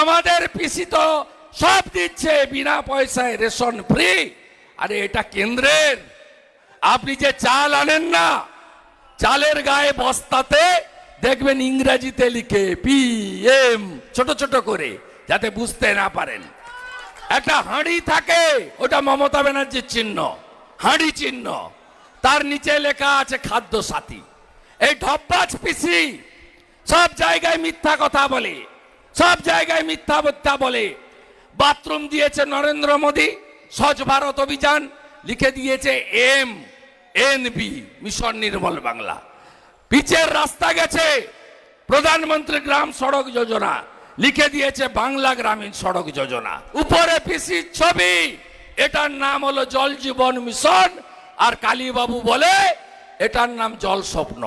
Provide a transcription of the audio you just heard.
আমাদের পিসি তো সব দিচ্ছে বিনা পয়সায় রেশন ফ্রি। আরে এটা কেন্দ্রের। আপনি যে চাল আনেন না, চালের গায়ে বস্তাতে দেখবেন ইংরেজিতে লিখে পি এম, ছোট ছোট করে, যাতে বুঝতে না পারেন। একটা হাঁড়ি থাকে, ওটা মমতা ব্যানার্জির চিহ্ন, হাঁড়ি চিহ্ন। তার নিচে লেখা আছে খাদ্য সাথী এই ঢপ্পাচ পিসি সব জায়গায় মিথ্যা কথা বলে। সব জায়গায় মিথ্যা মিথ্যা বলে। বাথরুম দিয়েছে নরেন্দ্র মোদী, স্বচ্ছ ভারত অভিযান লিখে দিয়েছে M, N B mission Nirmal Bangla. পিচের রাস্তা গেছে, প্রধানমন্ত্রী গ্রাম সড়ক যোজনা লিখে দিয়েছে বাংলা গ্রামীণ সড়ক যোজনা। উপরে পিসির ছবি, এটার নাম হলো জল জীবন মিশন, আর কালীবাবু বলে এটার নাম জল স্বপ্ন।